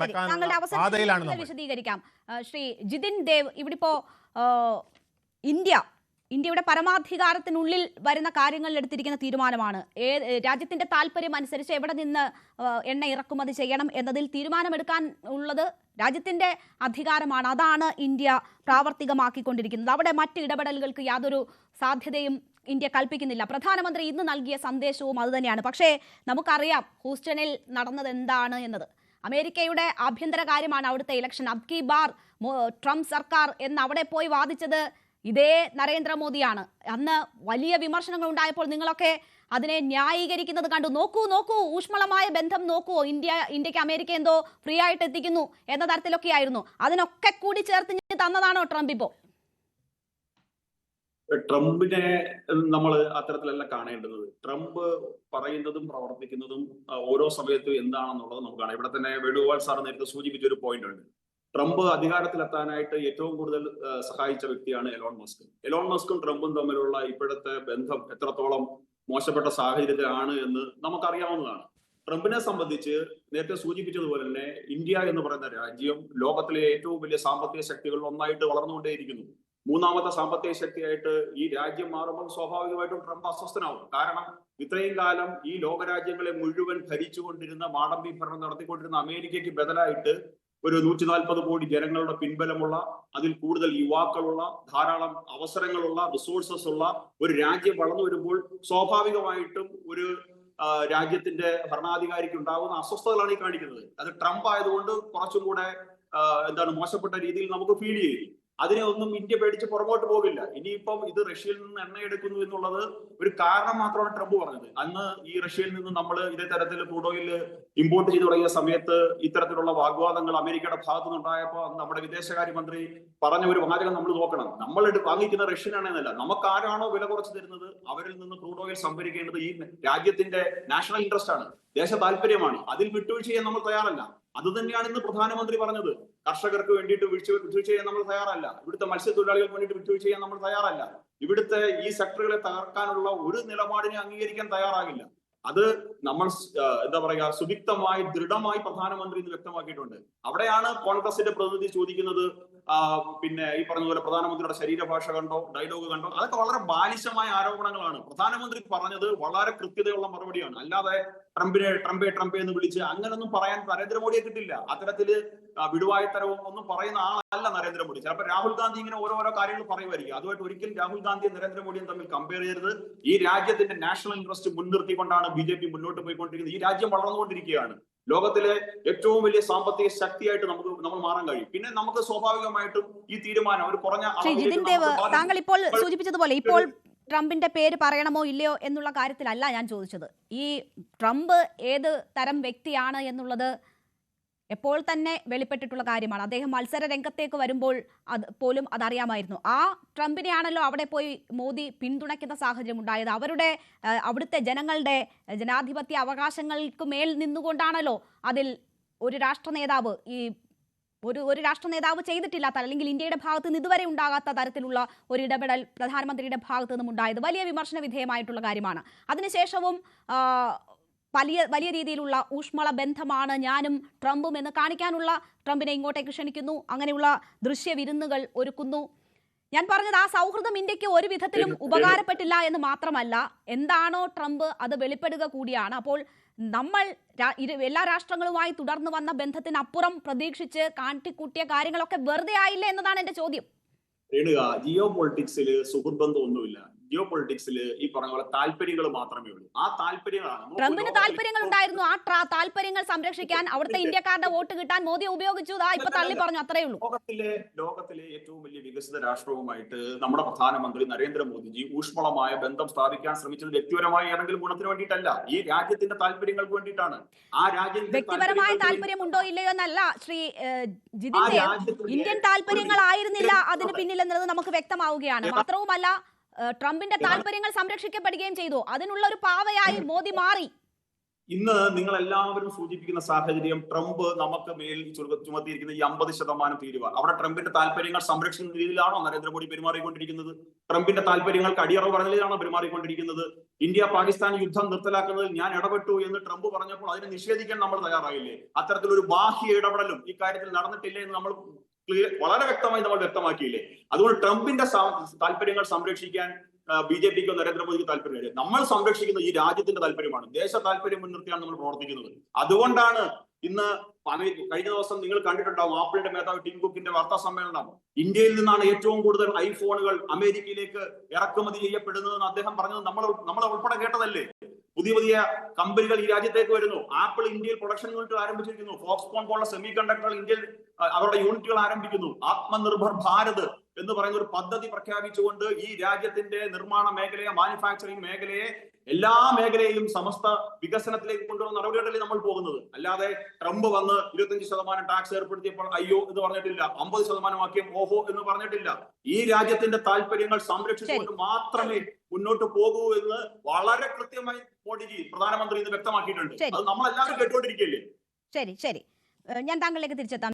താങ്കളുടെ അവസരം വിശദീകരിക്കാം. ശ്രീ ജിതിൻ ദേവ് ഇവിടെ ഇപ്പോ ഇന്ത്യ ഇന്ത്യയുടെ പരമാധികാരത്തിനുള്ളിൽ വരുന്ന കാര്യങ്ങളിൽ എടുത്തിരിക്കുന്ന തീരുമാനമാണ്. ഏ രാജ്യത്തിന്റെ താല്പര്യം അനുസരിച്ച് എവിടെ നിന്ന് എണ്ണ ഇറക്കുമതി ചെയ്യണം എന്നതിൽ തീരുമാനമെടുക്കാൻ ഉള്ളത് രാജ്യത്തിന്റെ അധികാരമാണ്. അതാണ് ഇന്ത്യ പ്രാവർത്തികമാക്കിക്കൊണ്ടിരിക്കുന്നത്. അവിടെ മറ്റ് ഇടപെടലുകൾക്ക് യാതൊരു സാധ്യതയും ഇന്ത്യ കൽപ്പിക്കുന്നില്ല. പ്രധാനമന്ത്രി ഇന്ന് നൽകിയ സന്ദേശവും അതുതന്നെയാണ്. പക്ഷേ നമുക്കറിയാം ഹൂസ്റ്റണിൽ നടന്നത് എന്താണ് എന്നത്. അമേരിക്കയുടെ ആഭ്യന്തര കാര്യമാണ് അവിടുത്തെ ഇലക്ഷൻ അബ്കി ബാർ ട്രംപ് സർക്കാർ എന്ന് അവിടെ പോയി വാദിച്ചത് ഇതേ നരേന്ദ്രമോദിയാണ്. അന്ന് വലിയ വിമർശനങ്ങൾ ഉണ്ടായപ്പോൾ നിങ്ങളൊക്കെ അതിനെ ന്യായീകരിക്കുന്നത് കണ്ടു. നോക്കൂ നോക്കൂ ഊഷ്മളമായ ബന്ധം നോക്കൂ. ഇന്ത്യ ഇന്ത്യയ്ക്ക് അമേരിക്ക എന്തോ ഫ്രീ ആയിട്ട് എത്തിക്കുന്നു എന്ന തരത്തിലൊക്കെ ആയിരുന്നു അതിനൊക്കെ കൂടി ചേർത്ത് തന്നതാണോ ട്രംപ് ഇപ്പോൾ ട്രംപിനെ നമ്മൾ അത്തരത്തിലല്ല കാണേണ്ടത്. ട്രംപ് പറയുന്നതും പ്രവർത്തിക്കുന്നതും ഓരോ സമയത്തും എന്താണെന്നുള്ളത് നമുക്ക് കാണാം. ഇവിടെ തന്നെ വേണുഗോപാൽ സാർ നേരത്തെ സൂചിപ്പിച്ച ഒരു പോയിന്റ് ഉണ്ട്. ട്രംപ് അധികാരത്തിലെത്താനായിട്ട് ഏറ്റവും കൂടുതൽ സഹായിച്ച വ്യക്തിയാണ് എലോൺ മസ്ക്. എലോൺ മസ്കും ട്രംപും തമ്മിലുള്ള ഇപ്പോഴത്തെ ബന്ധം എത്രത്തോളം മോശപ്പെട്ട സാഹചര്യത്തിലാണ് എന്ന് നമുക്കറിയാവുന്നതാണ്. ട്രംപിനെ സംബന്ധിച്ച് നേരത്തെ സൂചിപ്പിച്ചതുപോലെ തന്നെ ഇന്ത്യ എന്ന് പറയുന്ന രാജ്യം ലോകത്തിലെ ഏറ്റവും വലിയ സാമ്പത്തിക ശക്തികളിൽ ഒന്നായിട്ട് വളർന്നുകൊണ്ടേയിരിക്കുന്നു. മൂന്നാമത്തെ സാമ്പത്തിക ശക്തിയായിട്ട് ഈ രാജ്യം മാറുമ്പോൾ സ്വാഭാവികമായിട്ടും ട്രംപ് അസ്വസ്ഥനാവും. കാരണം ഇത്രയും കാലം ഈ ലോകരാജ്യങ്ങളെ മുഴുവൻ ഭരിച്ചുകൊണ്ടിരുന്ന മാടമ്പി ഭരണം നടത്തിക്കൊണ്ടിരുന്ന അമേരിക്കയ്ക്ക് ബദലായിട്ട് ഒരു നൂറ്റി നാൽപ്പത് കോടി ജനങ്ങളുടെ പിൻബലമുള്ള അതിൽ കൂടുതൽ യുവാക്കളുള്ള ധാരാളം അവസരങ്ങളുള്ള റിസോഴ്സസ് ഉള്ള ഒരു രാജ്യം വളർന്നു വരുമ്പോൾ സ്വാഭാവികമായിട്ടും ഒരു രാജ്യത്തിന്റെ ഭരണാധികാരിക്ക് ഉണ്ടാകുന്ന അസ്വസ്ഥതകളാണ് ഈ കാണിക്കുന്നത്. അത് ട്രംപ് ആയതുകൊണ്ട് കുറച്ചും കൂടെ എന്താണ് മോശപ്പെട്ട രീതിയിൽ നമുക്ക് ഫീൽ ചെയ്യും. അതിനെ ഒന്നും ഇന്ത്യ പേടിച്ച് പുറകോട്ട് പോകില്ല ഇനിയിപ്പം ഇത് റഷ്യയിൽ നിന്ന് എണ്ണ എടുക്കുന്നു എന്നുള്ളത് ഒരു കാരണം മാത്രമാണ് ട്രംപ് പറഞ്ഞത്. അന്ന് ഈ റഷ്യയിൽ നിന്ന് നമ്മൾ ഇതേ തരത്തിൽ ക്രൂഡ് ഓയിൽ ഇമ്പോർട്ട് ചെയ്ത് തുടങ്ങിയ സമയത്ത് ഇത്തരത്തിലുള്ള വാഗ്വാദങ്ങൾ അമേരിക്കയുടെ ഭാഗത്തു നിന്നുണ്ടായപ്പോൾ നമ്മുടെ വിദേശകാര്യമന്ത്രി പറഞ്ഞ ഒരു വാചകം നമ്മൾ നോക്കണം. നമ്മൾ വാങ്ങിക്കുന്ന വാങ്ങിക്കുന്ന റഷ്യനാണെന്നല്ല നമുക്ക് ആരാണോ വില കുറച്ച് തരുന്നത്? അവരിൽ നിന്ന് ക്രൂഡ് ഓയിൽ സംഭരിക്കേണ്ടത് ഈ രാജ്യത്തിന്റെ നാഷണൽ ഇൻട്രസ്റ്റ് ആണ്. ദേശ താല്പര്യമാണ്. അതിൽ വിട്ടുവീഴ്ച ചെയ്യാൻ നമ്മൾ തയ്യാറല്ല. അത് തന്നെയാണ് ഇന്ന് പ്രധാനമന്ത്രി പറഞ്ഞത്. കർഷകർക്ക് വേണ്ടിയിട്ട് വീഴ്ച വിട്ടുവീഴ്ച ചെയ്യാൻ നമ്മൾ തയ്യാറല്ല. ഇവിടുത്തെ മത്സ്യത്തൊഴിലാളികൾക്ക് വേണ്ടിയിട്ട് വിട്ടുവീഴ്ച ചെയ്യാൻ നമ്മൾ തയ്യാറല്ല. ഇവിടുത്തെ ഈ സെക്ടറുകളെ തകർക്കാനുള്ള ഒരു നിലപാടിനെ അംഗീകരിക്കാൻ തയ്യാറാകില്ല. അത് നമ്മൾ എന്താ പറയുക സുദിക്തമായി ദൃഢമായി പ്രധാനമന്ത്രി ഇന്ന് വ്യക്തമാക്കിയിട്ടുണ്ട്. അവിടെയാണ് കോൺഗ്രസിന്റെ പ്രതിനിധി ചോദിക്കുന്നത് പിന്നെ ഈ പറഞ്ഞതുപോലെ പോലെ പ്രധാനമന്ത്രിയുടെ ശരീരഭാഷ കണ്ടോ ഡയലോഗ് കണ്ടോ? അതൊക്കെ വളരെ ബാലിശമായ ആരോപണങ്ങളാണ്. പ്രധാനമന്ത്രി പറഞ്ഞത് വളരെ കൃത്യതയുള്ള മറുപടിയാണ്. അല്ലാതെ ട്രംപിനെ ട്രംപെ ട്രംപെ എന്ന് വിളിച്ച് അങ്ങനൊന്നും പറയാൻ നരേന്ദ്രമോദിയെ കിട്ടില്ല. അത്തരത്തിൽ വിടുവായത്തരവും ഒന്നും പറയുന്ന ആളല്ല നരേന്ദ്രമോദി ചിലപ്പോൾ രാഹുൽ ഗാന്ധി ഇങ്ങനെ ഓരോരോ കാര്യങ്ങൾ പറയുമായിരിക്കും. അതുമായിട്ട് ഒരിക്കലും രാഹുൽ ഗാന്ധിയും നരേന്ദ്രമോദിയും തമ്മിൽ കമ്പയർ ചെയ്യരുത്. ഈ രാജ്യത്തിന്റെ നാഷണൽ ഇൻട്രസ്റ്റ് മുൻനിർത്തിക്കൊണ്ടാണ് ബി ജെ പി മുന്നോട്ട് പോയിക്കൊണ്ടിരിക്കുന്നത്. ഈ രാജ്യം വളർന്നുകൊണ്ടിരിക്കുകയാണ്. ലോകത്തിലെ ഏറ്റവും വലിയ സാമ്പത്തിക ശക്തിയായിട്ട് നമുക്ക് നമ്മൾ മാറാൻ കഴിയും. പിന്നെ നമുക്ക് സ്വാഭാവികമായിട്ടും ഈ തീരുമാനം ഒരു കുറഞ്ഞ ജിതിൻ ദേവ് താങ്കൾ ഇപ്പോൾ- സൂചിപ്പിച്ചതുപോലെ ഇപ്പോൾ ട്രംപിന്റെ പേര് പറയണമോ ഇല്ലയോ എന്നുള്ള കാര്യത്തിലല്ല ഞാൻ ചോദിച്ചത്. ഈ ട്രംപ് ഏത് തരം വ്യക്തിയാണ് എന്നുള്ളത് എപ്പോൾ തന്നെ വെളിപ്പെട്ടിട്ടുള്ള കാര്യമാണ്. അദ്ദേഹം മത്സര രംഗത്തേക്ക് വരുമ്പോൾ അത് പോലും അതറിയാമായിരുന്നു. ആ ട്രംപിനെയാണല്ലോ അവിടെ പോയി മോദി പിന്തുണയ്ക്കുന്ന സാഹചര്യം ഉണ്ടായത്. അവരുടെ അവിടുത്തെ ജനങ്ങളുടെ ജനാധിപത്യ അവകാശങ്ങൾക്ക് മേൽ നിന്നുകൊണ്ടാണല്ലോ അതിൽ ഒരു രാഷ്ട്ര നേതാവ് ഈ ഒരു ഒരു രാഷ്ട്ര നേതാവ് ചെയ്തിട്ടില്ലാത്ത അല്ലെങ്കിൽ ഇന്ത്യയുടെ ഭാഗത്ത് നിന്ന് ഇതുവരെ ഉണ്ടാകാത്ത തരത്തിലുള്ള ഒരു ഇടപെടൽ പ്രധാനമന്ത്രിയുടെ ഭാഗത്തു നിന്നും ഉണ്ടായത് വലിയ വിമർശന വിധേയമായിട്ടുള്ള കാര്യമാണ്. അതിനുശേഷവും വലിയ വലിയ രീതിയിലുള്ള ഊഷ്മള ബന്ധമാണ് ഞാനും ട്രംപും എന്ന് കാണിക്കാനുള്ള ട്രംപിനെ ഇങ്ങോട്ടേക്ക് ക്ഷണിക്കുന്നു. അങ്ങനെയുള്ള ദൃശ്യ വിരുന്നുകൾ ഒരുക്കുന്നു. ഞാൻ പറഞ്ഞത് ആ സൗഹൃദം ഇന്ത്യയ്ക്ക് ഒരു വിധത്തിലും. ഉപകാരപ്പെട്ടില്ല എന്ന് മാത്രമല്ല എന്താണോ ട്രംപ് അത് വെളിപ്പെടുക കൂടിയാണ്. അപ്പോൾ നമ്മൾ എല്ലാ രാഷ്ട്രങ്ങളുമായി തുടർന്ന് വന്ന ബന്ധത്തിനപ്പുറം പ്രതീക്ഷിച്ച് കാട്ടിക്കൂട്ടിയ കാര്യങ്ങളൊക്കെ വെറുതെ ആയില്ല എന്നതാണ് എന്റെ ചോദ്യം. രേണുക ജിയോ പൊളിറ്റിക്സിൽ സുഹൃബന്ധം ഒന്നുമില്ല ജിയോ പൊളിറ്റിക്സിൽ ഈ പറഞ്ഞ പോലെ താല്പര്യങ്ങൾ മാത്രമേ ഉള്ളൂ. ആ താല്പര്യങ്ങളാണ് ട്രംപിന് താല്പര്യങ്ങൾ ഉണ്ടായിരുന്നു ആ താല്പര്യങ്ങൾ സംരക്ഷിക്കാൻ അവിടുത്തെ ഇന്ത്യക്കാരുടെ വോട്ട് കിട്ടാൻ മോദി ഉപയോഗിച്ചു. ഇപ്പൊ തള്ളി പറഞ്ഞു അത്രേ ഉള്ളൂ. ലോകത്തിലെ ലോകത്തിലെ ഏറ്റവും വലിയ വികസിത രാഷ്ട്രവുമായിട്ട് നമ്മുടെ പ്രധാനമന്ത്രി നരേന്ദ്രമോദിജി ഊഷ്മളമായ ബന്ധം സ്ഥാപിക്കാൻ ശ്രമിച്ചത് വ്യക്തിപരമായ ഏതെങ്കിലും ഗുണത്തിന് വേണ്ടിയിട്ടല്ല. ഈ രാജ്യത്തിന്റെ താല്പര്യങ്ങൾക്ക് വേണ്ടിയിട്ടാണ്. ആ രാജ്യത്തിന്റെ വ്യക്തിപരമായ താല്പര്യം ഉണ്ടോ ഇല്ലയോ എന്നല്ല ശ്രീ ജിതിന്റെ ഇന്ത്യൻ താല്പര്യങ്ങൾ ആയിരുന്നില്ല അതിന് പിന്നിൽ എന്നത് നമുക്ക് വ്യക്തമാവുകയാണ്. മാത്രവുമല്ല ട്രംപിന്റെ താല്പര്യങ്ങൾ സംരക്ഷിക്കപ്പെടുകയും ചെയ്തു. അതിനുള്ള ഒരു പാവയായി മോദി മാറി. ഇന്ന് നിങ്ങൾ എല്ലാവരും സൂചിപ്പിക്കുന്ന സാഹചര്യം ട്രംപ് നമുക്ക് മേൽ ചുമത്തിയിരിക്കുന്ന ഈ അമ്പത് ശതമാനം തീരുവ അവിടെ ട്രംപിന്റെ താല്പര്യങ്ങൾ സംരക്ഷിക്കുന്ന രീതിയിലാണോ നരേന്ദ്രമോദി പെരുമാറിക്കൊണ്ടിരിക്കുന്നത്? ട്രംപിന്റെ താല്പര്യങ്ങൾക്ക് അടിയറവ് പറഞ്ഞ രീതിയിലാണോ പെരുമാറിക്കൊണ്ടിരിക്കുന്നത്? ഇന്ത്യ പാകിസ്ഥാൻ യുദ്ധം നിർത്തലാക്കുന്നതിൽ ഞാൻ ഇടപെട്ടു എന്ന് ട്രംപ് പറഞ്ഞപ്പോൾ അതിനെ നിഷേധിക്കാൻ നമ്മൾ തയ്യാറായില്ലേ? അത്തരത്തിലൊരു ബാഹ്യ ഇടപെടലും ഇക്കാര്യത്തിൽ കാര്യത്തിൽ നടന്നിട്ടില്ലേ എന്ന് നമ്മൾ ക്ലിയർ വളരെ വ്യക്തമായി നമ്മൾ വ്യക്തമാക്കിയില്ലേ? അതുകൊണ്ട് ട്രംപിന്റെ താല്പര്യങ്ങൾ സംരക്ഷിക്കാൻ ബി ജെ പിക്കോ നരേന്ദ്രമോദിക്ക് താല്പര്യമില്ല. നമ്മൾ സംരക്ഷിക്കുന്ന ഈ രാജ്യത്തിന്റെ താല്പര്യമാണ്. ദേശ താല്പര്യം മുൻനിർത്തിയാണ് നമ്മൾ പ്രവർത്തിക്കുന്നത്. അതുകൊണ്ടാണ് ഇന്ന് കഴിഞ്ഞ ദിവസം നിങ്ങൾ കണ്ടിട്ടുണ്ടാവും ആപ്പിളിന്റെ മേധാവി ടിം കുക്കിന്റെ വാർത്താ സമ്മേളനം. ഇന്ത്യയിൽ നിന്നാണ് ഏറ്റവും കൂടുതൽ ഐഫോണുകൾ അമേരിക്കയിലേക്ക് ഇറക്കുമതി ചെയ്യപ്പെടുന്നതെന്ന് അദ്ദേഹം പറഞ്ഞത് നമ്മൾ നമ്മൾ ഉൾപ്പെടെ കേട്ടതല്ലേ? പുതിയ പുതിയ കമ്പനികൾ ഈ രാജ്യത്തേക്ക് വരുന്നു. ആപ്പിൾ ഇന്ത്യയിൽ പ്രൊഡക്ഷൻ യൂണിറ്റ് ആരംഭിച്ചിരിക്കുന്നു. ഫോക്സ്കോൺ പോലുള്ള സെമി കണ്ടക്ടറുകൾ ഇന്ത്യയിൽ അവരുടെ യൂണിറ്റുകൾ ആരംഭിക്കുന്നു. ആത്മനിർഭർ ഭാരത് എന്ന് പറയുന്ന ഒരു പദ്ധതി പ്രഖ്യാപിച്ചുകൊണ്ട് ഈ രാജ്യത്തിന്റെ നിർമ്മാണ മേഖലയെ മാനുഫാക്ചറിംഗ് മേഖലയെ എല്ലാ മേഖലയെയും സമസ്ത വികസനത്തിലേക്ക് കൊണ്ടുവന്ന നടപടികളിൽ നമ്മൾ പോകുന്നത്. അല്ലാതെ ട്രംപ് വന്ന് ഇരുപത്തഞ്ച് ശതമാനം ടാക്സ് ഏർപ്പെടുത്തിയപ്പോൾ അയ്യോ എന്ന് പറഞ്ഞിട്ടില്ല. അമ്പത് ശതമാനമാക്കിയും ഓഹോ എന്ന് പറഞ്ഞിട്ടില്ല. ഈ രാജ്യത്തിന്റെ താല്പര്യങ്ങൾ സംരക്ഷിച്ചുകൊണ്ട് മാത്രമേ മുന്നോട്ട് പോകൂ എന്ന് വളരെ കൃത്യമായി മോഡിജി പ്രധാനമന്ത്രി ഇന്ന് വ്യക്തമാക്കിയിട്ടുണ്ട്. അത് നമ്മൾ എല്ലാവരും കേട്ടുകൊണ്ടിരിക്കുകയല്ലേ? ശരി ശരി. ഞാൻ താങ്കളിലേക്ക് തിരിച്ചെത്താം.